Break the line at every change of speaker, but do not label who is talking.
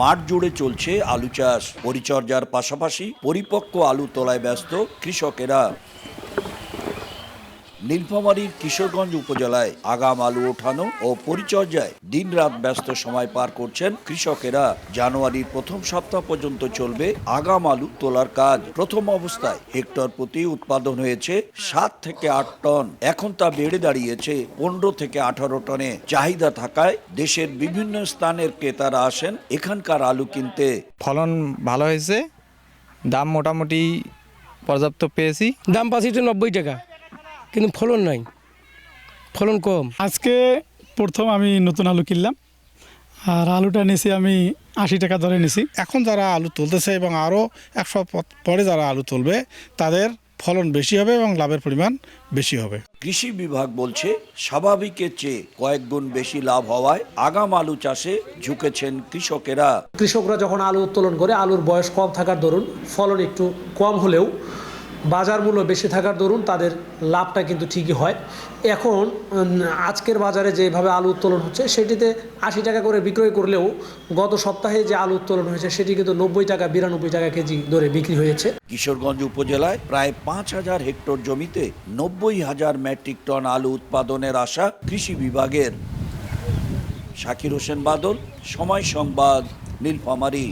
মাঠ জুড়ে চলছে আলু চাষ পরিচর্যার পাশাপাশি পরিপক্ক আলু তোলায় ব্যস্ত কৃষকেরা। নীলফামারীর কিশোরগঞ্জ উপজেলায় আগাম আলু ওঠানো ও পরিচর্যায় দিনরাত ব্যস্ত সময় পার করছেন কৃষকেরা। জানুয়ারির প্রথম সপ্তাহ পর্যন্ত চলবে আগাম আলু তোলার কাজ। প্রথম অবস্থায় হেক্টর প্রতি উৎপাদন হয়েছে সাত থেকে আট টন। এখন তা বেড়ে দাঁড়িয়েছে পনেরো থেকে আঠারো টনে। চাহিদা থাকায় দেশের বিভিন্ন স্থানের ক্রেতারা আসেন এখানকার আলু কিনতে।
ফলন ভালো হয়েছে। দাম মোটামুটি পর্যাপ্ত পেয়েছি।
দাম পাচ্ছি তো নব্বই টাকা। কিন্তু ফলন নাই। ফলন কম।
আজকে প্রথম আমি নতুন আলু কিনলাম। আর আলুটা নিয়েছি আমি আশি টাকা ধরে নিছি
এখন যারা আলু তুলতেছে এবং আরও এক সপ্তাহ পরে যারা আলু তুলবে তাদের ফলন বেশি হবে এবং লাভের পরিমাণ বেশি হবে।
কৃষি বিভাগ বলছে স্বাভাবিকের চেয়ে কয়েক গুণ বেশি লাভ হওয়ায় আগাম আলু চাষে ঝুঁকেছেন কৃষকেরা।
কৃষকরা যখন আলু উত্তোলন করে আলুর বয়স কম থাকার দরুন ফলন একটু কম হলেও বাজার মূল্য বেশি থাকার দরুন তাদের লাভটা কিন্তু ঠিকই হয়। এখন আজকের বাজারে যেভাবে আলু উত্তোলন হচ্ছে, সেটিতে আশি টাকা করে বিক্রয় করলেও গত সপ্তাহে যে আলু উত্তোলন হয়েছে, সেটি কিন্তু নব্বই টাকা, বিরানব্বই টাকা কেজি দরে বিক্রি হয়েছে।
কিশোরগঞ্জ উপজেলায় প্রায় পাঁচ হাজার হেক্টর জমিতে নব্বই হাজার মেট্রিক টন আলু উৎপাদনের আশা কৃষি বিভাগের। শাকির হোসেন বাদল, সময় সংবাদ, নীলফামারী।